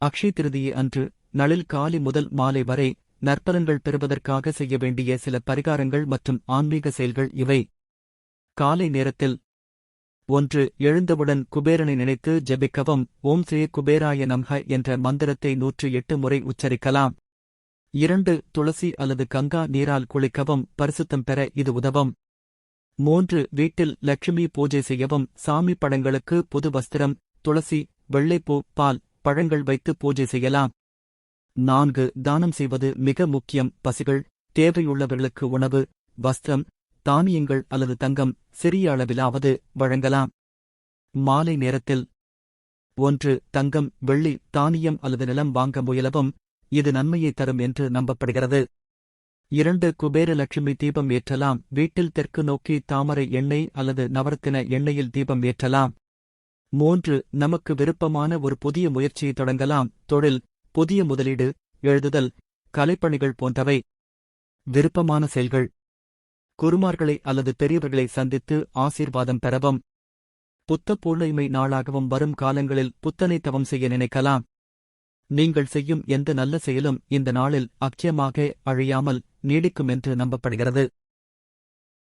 அக்ஷய் திருதியை அன்று நளில் காலை முதல் மாலை வரை நற்பலன்கள் பெறுவதற்காக செய்ய வேண்டிய சில பரிகாரங்கள் மற்றும் ஆன்மீக செயல்கள் இவை. காலை நேரத்தில் ஒன்று எழுந்தவுடன் குபேரனை நினைத்து ஜெபிக்கவும் ஓம் ஸ்ரீ குபேராய நம்ஹ என்ற மந்திரத்தை நூற்று எட்டு முறை உச்சரிக்கலாம். இரண்டு துளசி அல்லது கங்கா நீரால் குளிக்கவும் பரிசுத்தம் பெற இது உதவும். மூன்று வீட்டில் லட்சுமி பூஜை செய்யவும் சாமி படங்களுக்கு புது வஸ்திரம் துளசி வெள்ளைப்பூ பால் பழங்கள் வைத்து பூஜை செய்யலாம். நான்கு தானம் செய்வது மிக முக்கியம். பசிகள் தேவையுள்ளவர்களுக்கு உணவு வஸ்திரம் தானியங்கள் அல்லது தங்கம் சிறிய அளவிலாவது வழங்கலாம். மாலை நேரத்தில். ஒன்று தங்கம் வெள்ளி தானியம் அல்லது நிலம் வாங்க முயலவும் இது நன்மையை தரும் என்று நம்பப்படுகிறது. இரண்டு குபேர லட்சுமி தீபம் ஏற்றலாம். வீட்டில் தெற்கு நோக்கி தாமரை எண்ணெய் அல்லது நவரத்தின எண்ணெயில் தீபம் ஏற்றலாம். மூன்று நமக்கு விருப்பமான ஒரு புதிய முயற்சியை தொடங்கலாம். தொழில் புதிய முதலீடு எழுதுதல் கலைப்பணிகள் போன்றவை. விருப்பமான செயல்கள். குருமார்களை அல்லது பெரியவர்களை சந்தித்து ஆசீர்வாதம் பெறவும். புத்த பூர்ணிமை நாளாகவும் வரும் காலங்களில் புத்தனை தவம் செய்ய நினைக்கலாம். நீங்கள் செய்யும் எந்த நல்ல செயலும் இந்த நாளில் அச்சயமாக அழியாமல் நீடிக்கும் என்று நம்பப்படுகிறது.